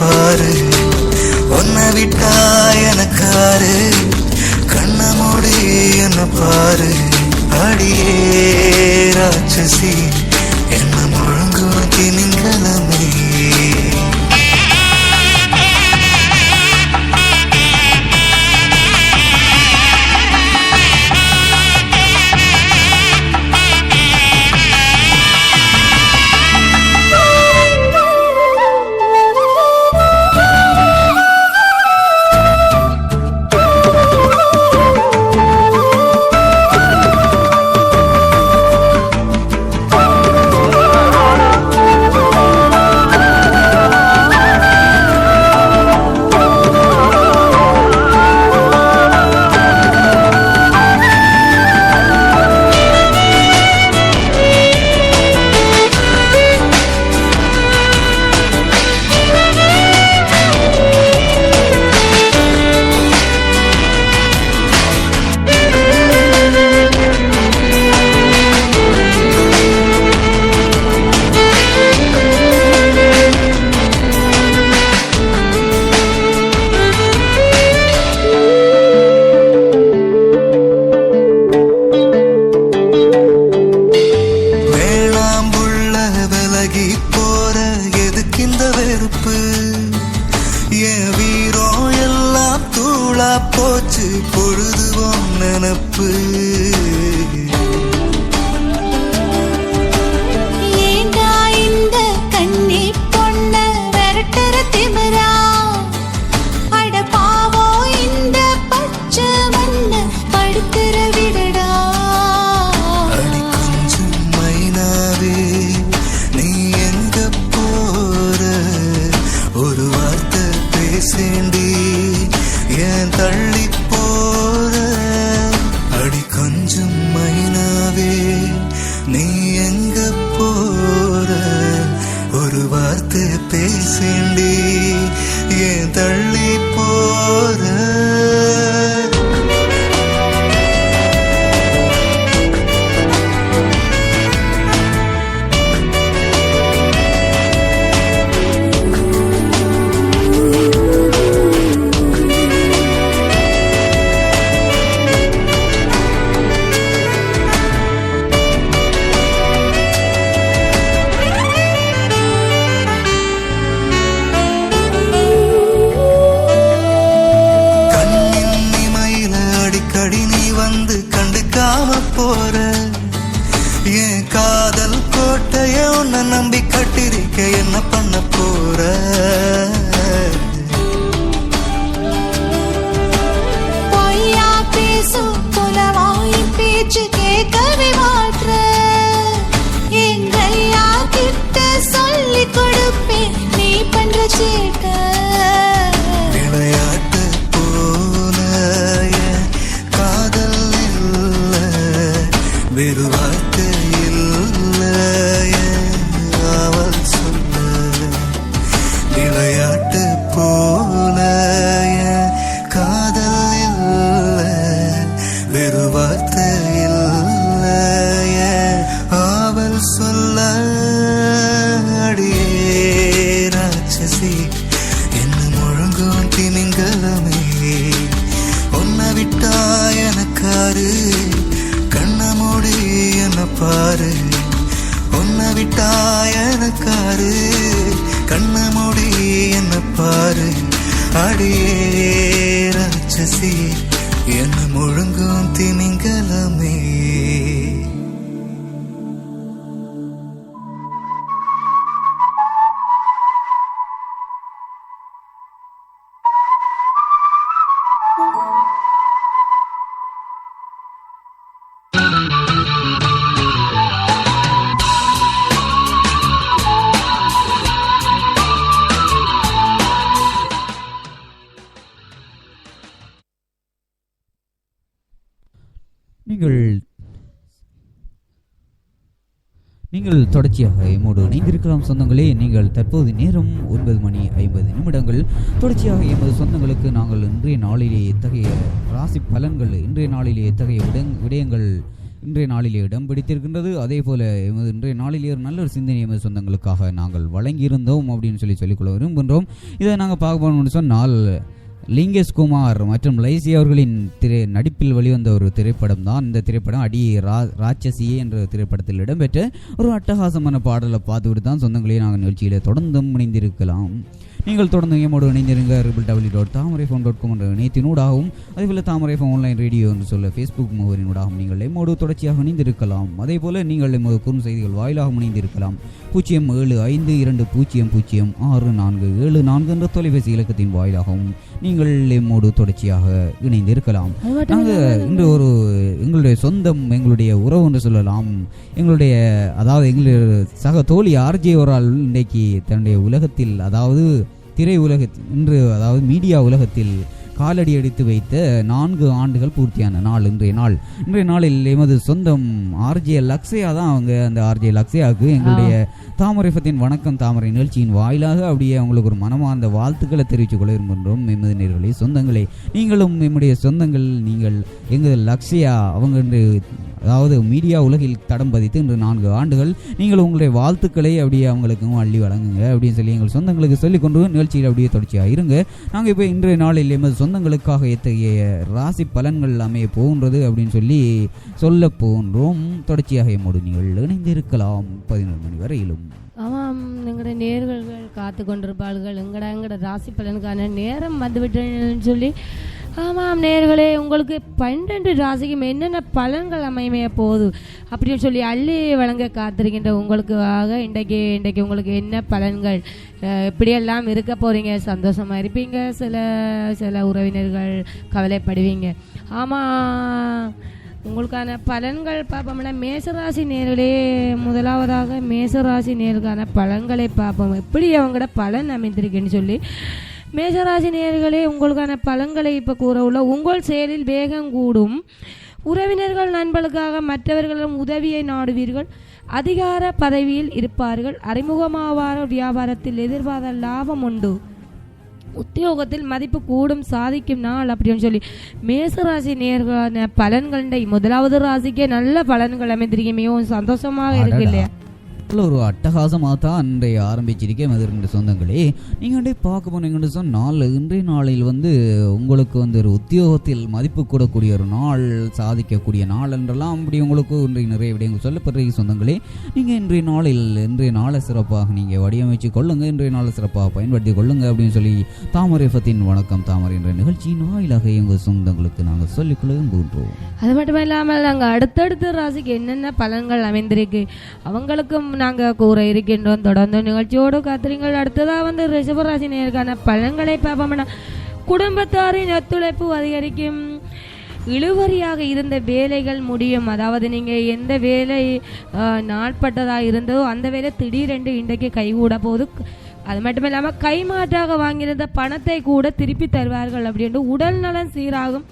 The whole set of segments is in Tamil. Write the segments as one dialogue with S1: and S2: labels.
S1: பாரு. உன்னை விட்டா எனக்காரு. கண்ண மூடி என்ன பாரு. அடியே ராட்சசி. நினப்பு
S2: நீங்கள் தொடர்ச்சியாக எம்மோடு இணைந்திருக்கலாம் சொந்தங்களே. நீங்கள் தற்போது நேரம் ஒன்பது மணி ஐம்பது நிமிடங்கள். தொடர்ச்சியாக எமது சொந்தங்களுக்கு நாங்கள் இன்றைய நாளிலே எத்தகைய ராசி பலன்கள் இன்றைய நாளிலே எத்தகைய விட விடயங்கள் இன்றைய நாளிலே இடம் பிடித்திருக்கின்றது. அதே போல எமது இன்றைய நாளிலே ஒரு நல்ல ஒரு சிந்தனை எமது சொந்தங்களுக்காக நாங்கள் வழங்கியிருந்தோம் அப்படின்னு சொல்லி சொல்லிக்கொள்ள விரும்புகின்றோம். இதை நாங்கள் பார்க்க போனோம்னு சொன்னால் லிங்கேஷ் குமார் மற்றும் லைசி அவர்களின் திரை நடிப்பில் வெளிவந்த ஒரு திரைப்படம் தான். இந்த திரைப்படம் அடி ரா ராட்சசியே என்ற திரைப்படத்தில் இடம்பெற்ற ஒரு அட்டகாசமான பாடலை பார்த்துவிட்டு தான் சொந்தங்களையும் நாங்கள் நிகழ்ச்சியில் தொடர்ந்தும் இணைந்திருக்கலாம். நீங்கள் தொடர்ந்து எம்மோடு இணைந்திருங்க triple W dot Thamarai phone dot com என்ற இணையத்தினூடாகவும் அதேபோல் தாமரை ஃபோன் ஆன்லைன் ரேடியோ என்று சொல்ல ஃபேஸ்புக் முகவரினூடாகவும் நீங்கள் எம்மோடு தொடர்ச்சியாக இணைந்திருக்கலாம். அதேபோல் நீங்கள் எமது குறும் செய்திகள் வாயிலாக இணைந்திருக்கலாம். பூஜ்ஜியம் ஏழு ஐந்து இரண்டு பூஜ்ஜியம் பூஜ்ஜியம் ஆறு நான்கு ஏழு நான்கு என்ற தொலைபேசி இலக்கத்தின் வாயிலாகவும் நீங்கள் எம்மோடு தொடர்ச்சியாக இணைந்திருக்கலாம். நாங்கள் இன்று ஒரு எங்களுடைய சொந்தம் எங்களுடைய உறவு என்று சொல்லலாம். எங்களுடைய அதாவது எங்களுடைய சக தோழி ஆர்ஜே ஒரு ஆள் இன்றைக்கு தன்னுடைய உலகத்தில் அதாவது திரை உலகத்தில் இன்று அதாவது மீடியா உலகத்தில் காலடி எடுத்து வைத்த நான்கு ஆண்டுகள் பூர்த்தியான நாள் இன்றைய நாள். இன்றைய நாளில் எமது சொந்தம் ஆர்ஜே லக்ஸையா தான் அவங்க அந்த ஆர்ஜே லக்ஸையாவுக்கு எங்களுடைய தாமரைஃபத்தின் வணக்கம் தாமரை நிகழ்ச்சியின் வாயிலாக அப்படியே அவங்களுக்கு ஒரு மனமார்ந்த வாழ்த்துக்களை தெரிவித்துக் கொள்ள விரும்புகின்றோம். எமது நேர்களே சொந்தங்களே நீங்களும் நம்முடைய சொந்தங்கள் நீங்கள் எங்கள் லக்ஷயா அவங்க இன்று அதாவது மீடியா உலகில் தடம் பதித்து இன்று நான்கு ஆண்டுகள் நீங்கள் உங்களுடைய வாழ்த்துக்களை அப்படியே அவங்களுக்கும் அள்ளி வழங்குங்க அப்படின்னு சொல்லி எங்கள் சொந்தங்களுக்கு சொல்லிக்கொண்டு நிகழ்ச்சியில் அப்படியே தொடர்ச்சியாக இருங்க. நாங்கள் இப்போ இன்றைய நாளில் எமது சொந்தங்களுக்காக எத்தகைய ராசி பலன்கள் அமைய போகின்றது அப்படின்னு சொல்லி சொல்ல போன்றோம் தொடர்ச்சியாக எம்மோடு நீங்கள் இணைந்திருக்கலாம். பதினொரு மணி வரையிலும்
S3: ஆமாம் எங்களோட நேர்கள் காத்து கொண்டிருப்பார்கள். எங்கட எங்கட ராசி பலனுக்கான நேரம் வந்துவிட்டேன்னு சொல்லி ஆமாம் நேர்களே உங்களுக்கு பன்னெண்டு ராசிக்கும் என்னென்ன பலன்கள் அமைய போகுது? அப்படின்னு சொல்லி அள்ளி வழங்க காத்திருக்கின்ற உங்களுக்காக இன்றைக்கு இன்றைக்கு உங்களுக்கு என்ன பலன்கள் இப்படியெல்லாம் எப்படியெல்லாம் இருக்க போகிறீங்க சந்தோஷமா இருப்பீங்க சில சில உறவினர்கள் கவலைப்படுவீங்க. ஆமாம் உங்களுக்கான பலன்கள் பார்ப்போம்னா மேசராசி நேர்களே முதலாவதாக மேசராசி நேருக்கான பலன்களை பார்ப்போம். எப்படி அவங்களோட பலன் அமைந்திருக்குன்னு சொல்லி மேசராசி நேர்களே உங்களுக்கான பலன்களை இப்போ கூற உள்ள உங்கள் செயலில் வேகம் கூடும். உறவினர்கள் நண்பர்களுக்காக மற்றவர்களிடம் உதவியை நாடுவீர்கள். அதிகார பதவியில் இருப்பார்கள். அறிமுகமாவார வியாபாரத்தில் எதிர்பார்த்த லாபம் உண்டு. உத்தியோகத்தில் மதிப்பு கூடும் சாதிக்கும் நாள் அப்படின்னு சொல்லி மேசராசி நேர்களான பலன்கள் முதலாவது ராசிக்கே நல்ல பலன்கள் அமைந்திருக்கே மிகவும் சந்தோஷமாக இருக்கு இல்லையா?
S2: நல்ல ஒரு அட்டகாசமாக தான் இன்றைய ஆரம்பிச்சிருக்கேன் மதுரை சொந்தங்களே. நீங்கள் அப்படியே பார்க்க போனீங்கன்னு சொன்னால் இன்றைய நாளில் வந்து உங்களுக்கு வந்து ஒரு உத்தியோகத்தில் மதிப்பு கூடக்கூடிய ஒரு நாள் சாதிக்கக்கூடிய நாள் என்றெல்லாம் அப்படி உங்களுக்கு இன்றைய நிறைய விடயங்கள் சொல்லப்படுறீங்க சொந்தங்களே. நீங்கள் இன்றைய நாளில் இன்றைய நாளை சிறப்பாக நீங்கள் வடிவமைச்சு கொள்ளுங்கள் இன்றைய நாளை சிறப்பாக பயன்படுத்தி கொள்ளுங்கள் அப்படின்னு சொல்லி தாமரை ஃபத்தின் வணக்கம் தாமரை என்ற நிகழ்ச்சியின் வாயிலாக எங்கள் சொந்தங்களுக்கு நாங்கள் சொல்லிக்கொள்ள விரும்புகின்றோம்.
S3: அது மட்டும் இல்லாமல் நாங்கள் அடுத்தடுத்த ராசிக்கு என்னென்ன பலன்கள் அமைந்திருக்கு அவங்களுக்கும் நாங்கள் கூற இருக்கின்றோம். தொடர்ந்து நிகழ்ச்சியோடு காத்திரீங்கள். அடுத்ததாக வந்து ரிஷபராசி நேருக்கான பழங்களை பார்ப்போம்னா குடும்பத்தாரின் ஒத்துழைப்பு அதிகரிக்கும். இழுவரியாக இருந்த வேலைகள் முடியும். அதாவது நீங்கள் எந்த வேலை ஆஹ், நாட்பட்டதாக இருந்ததோ அந்த வேலை திடீரென்று இன்றைக்கு கைகூட போது அது மட்டும் இல்லாமல் கைமாற்றாக வாங்கியிருந்த பணத்தை கூட திருப்பி தருவார்கள் அப்படின்ட்டு உடல் நலன் சீராகும்.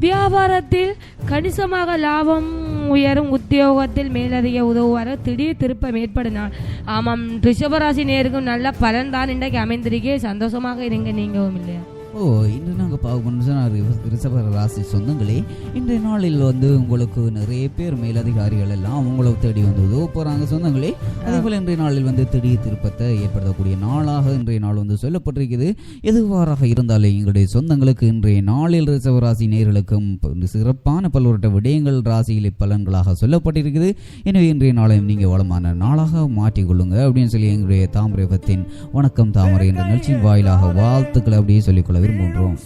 S3: வியாபாரத்தில் கணிசமாக லாபம் உயரும் உத்தியோகத்தில் மேலதிக உதவுவார் திடீர் திருப்பம் ஏற்படும் ஆமாம் ரிஷபராசி நேருக்கும் நல்ல பலன் தான் இன்றைக்கு அமைந்திருக்கே. சந்தோஷமாக இருங்க நீங்கவும் இல்லையா?
S2: ஓ இன்று நாங்கள் பார்க்கணும் ரிஷப ராசி சொந்தங்களே இன்றைய நாளில் வந்து உங்களுக்கு நிறைய பேர் மேலதிகாரிகள் எல்லாம் உங்களை தேடி வந்து உதவ போகிறாங்க சொந்தங்களே. அதே போல் இன்றைய நாளில் வந்து திடீர் திருப்பத்தை ஏற்படுத்தக்கூடிய நாளாக இன்றைய நாள் வந்து சொல்லப்பட்டிருக்குது. எதுவாறாக இருந்தாலும் எங்களுடைய சொந்தங்களுக்கு இன்றைய நாளில் ரிஷப ராசி நேர்களுக்கும் சிறப்பான பல்வேறு விடயங்கள் ராசியிலே பலன்களாக சொல்லப்பட்டிருக்குது. எனவே இன்றைய நாளையும் நீங்கள் வளமான நாளாக மாற்றிக்கொள்ளுங்க அப்படின்னு சொல்லி எங்களுடைய தாமரைபத்தின் வணக்கம் தாமரை என்ற நிகழ்ச்சியின் வாயிலாக வாழ்த்துக்களை அப்படியே சொல்லிக்கொள்ள விரும்புகின்றோம்.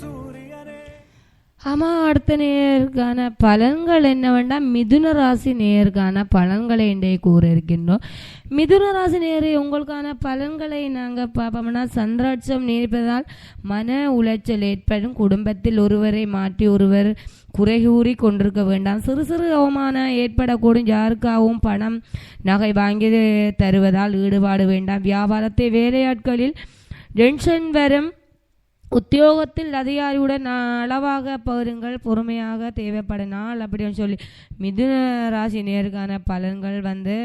S3: ஆமா அடுத்த நேருக்கான பலன்கள் என்னவெண்டா மிதுன ராசி நேருக்கான பலன்களை இன்றைய கூற இருக்கின்றோம் மிதுன ராசி நேரு உங்களுக்கான பலன்களை நாங்கள் பார்ப்போம்னா சந்திராட்சம் நீடிப்பதால் மன உளைச்சல் ஏற்படும். குடும்பத்தில் ஒருவரை மாற்றி ஒருவர் குறை கூறி கொண்டிருக்க வேண்டாம். சிறு சிறு அவமானம் ஏற்படக்கூடும். யாருக்காகவும் பணம் நகை வாங்கி தருவதால் ஈடுபாடு வேண்டாம். வியாபாரத்தை வேலையாட்களில் டென்ஷன் வரும். உத்தியோகத்தில் அதிகாரியுடன் அளவாக பகிருங்கள் பொறுமையாக தேவைப்படும் நாள் அப்படின்னு சொல்லி மிதுன ராசி நேருக்கான பலன்கள் வந்து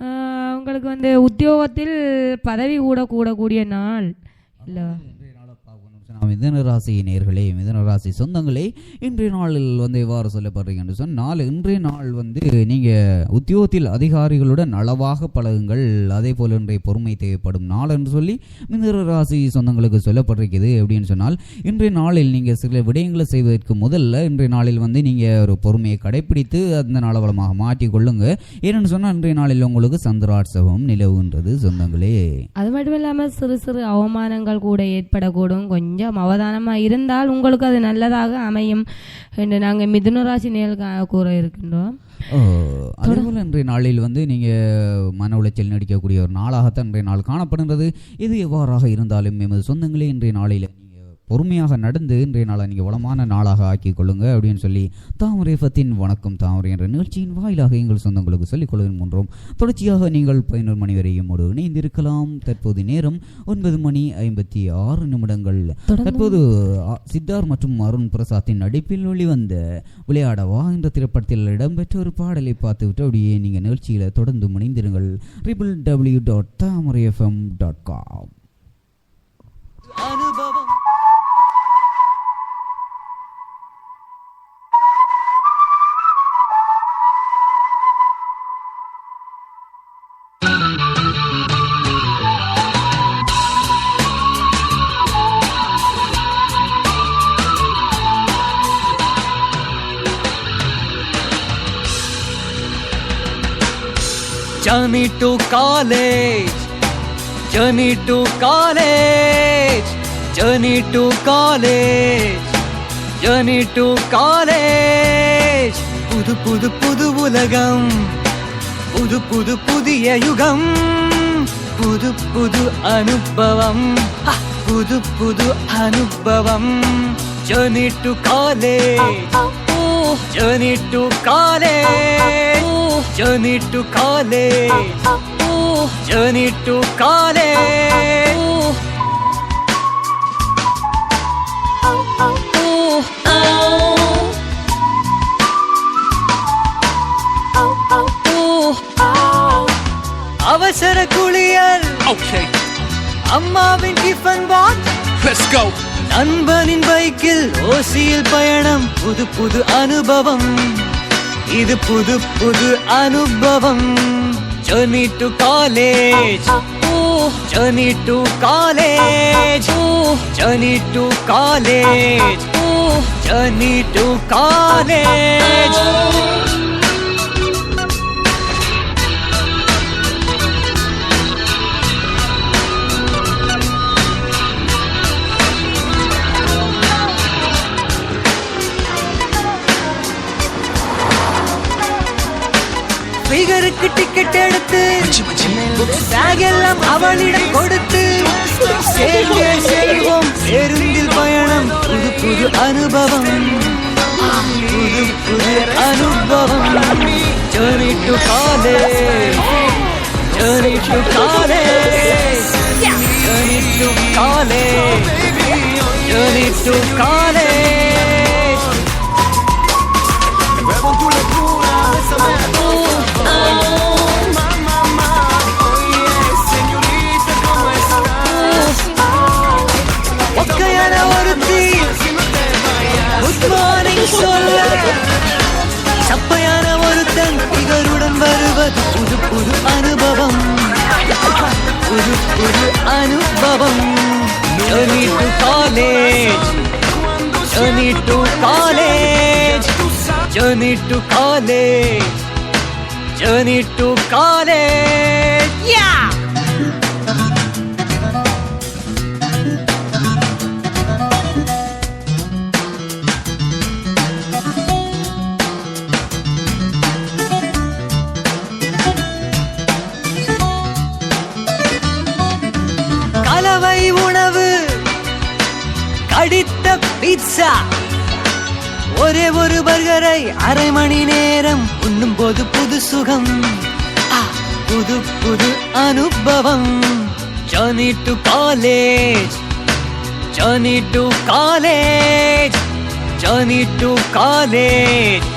S3: அவங்களுக்கு உங்களுக்கு வந்து உத்தியோகத்தில் பதவி கூட கூடக்கூடிய நாள். இல்லை.
S2: மிதனராசி மிதன ராசி நேர்களே மிதனராசி சொந்தங்களே இன்றைய நாளில் வந்து எவ்வாறு சொல்லப்படுறீங்க என்று சொன்னால் இன்றைய நாள் வந்து நீங்கள் உத்தியோகத்தில் அதிகாரிகளுடன் அளவாக பழகுங்கள் அதே போல் இன்றைய பொறுமை தேவைப்படும் நாள் என்று சொல்லி மிதனராசி சொந்தங்களுக்கு சொல்லப்பட்டிருக்கிறது அப்படின்னு சொன்னால் இன்றைய நாளில் நீங்கள் சில விடயங்களை செய்வதற்கு முதல்ல இன்றைய நாளில் வந்து நீங்கள் ஒரு பொறுமையை கடைப்பிடித்து அந்த நாளவளமாக மாற்றிக் கொள்ளுங்க. ஏன்னு சொன்னால் இன்றைய நாளில் உங்களுக்கு சந்திராட்சவம் நிலவுன்றது சொந்தங்களே.
S3: அது மட்டும் இல்லாமல் சிறு சிறு அவமானங்கள் கூட ஏற்படக்கூடும். கொஞ்சம் அவதானமாக இருந்தால் உங்களுக்கு அது நல்லதாக அமையும் என்று நாங்கள் மிதுன ராசி நேர்கள் கூற இருக்கின்றோம்.
S2: ஓ, இன்றைய நாளில் வந்து நீங்கள் மன உளைச்சல் நடிக்கக்கூடிய ஒரு நாளாகத்தான் இன்றைய நாள் காணப்படுகிறது இது எவ்வாறாக இருந்தாலும் எமது சொந்தங்களே இன்றைய நாளில் நீங்கள் பொறுமையாக நடந்து இன்றைய நாளை நீங்கள் வளமான நாளாக ஆக்கிக் கொள்ளுங்க அப்படின்னு சொல்லி தாமரை ஃபத்தின் வணக்கம் தாமரை என்ற நிகழ்ச்சியின் வாயிலாக எங்கள் சொந்தங்களுக்கு சொல்லிக் கொள்கின்றோம் தொடர்ச்சியாக நீங்கள் பதினோரு மணி வரையும் ஒரு இணைந்திருக்கலாம். தற்போது நேரம் ஒன்பது மணி ஐம்பத்தி ஆறு நிமிடங்கள். தற்போது சித்தார் மற்றும் அருண் பிரசாத்தின் நடிப்பில் வெளிவந்த விளையாடவா என்ற திரைப்படத்தில் இடம்பெற்ற ஒரு பாடலை பார்த்துவிட்டு அப்படியே நீங்கள் நிகழ்ச்சியில் தொடர்ந்து முனைந்திருங்கள். Triple W dot Thamarai FM dot
S4: com Journey to college Journey to college Journey to college Journey to college புது புது புது உலகம் புது புது புதிய யுகம் புது புது அனுபவம்! புது புது அனுபவம் Journey to college Journey to college Journey to college Journey to college அவசர குளியல்
S5: Okay,
S4: அம்மாவின் டிஃபன் பாக்ஸ்
S5: let's go.
S4: நண்பனின் பைக்கில் ஓசியில் பயணம் புது புது அனுபவம் இது புது புது அனுபவம் journey to college journey to college journey to college journey to college ஒருத்தன். இவருடன் வருவது புது புது புது புது அனுபவம் Journey to college Journey to college Journey to college Journey to college மணி நேரம் உண்ணும் போது புது சுகம். புது புது அனுபவம். Journey to college journey to college journey to college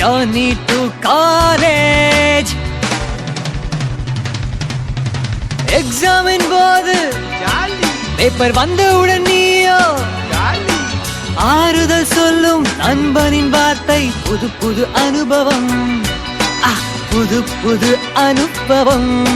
S4: journey to college examine போது பேப்பர் வந்தவுடன் நீ ஜாலியோ ஆறுதல் சொல்லும் நண்பனின் வார்த்தை புது புது அனுபவம். புது புது அனுபவம்.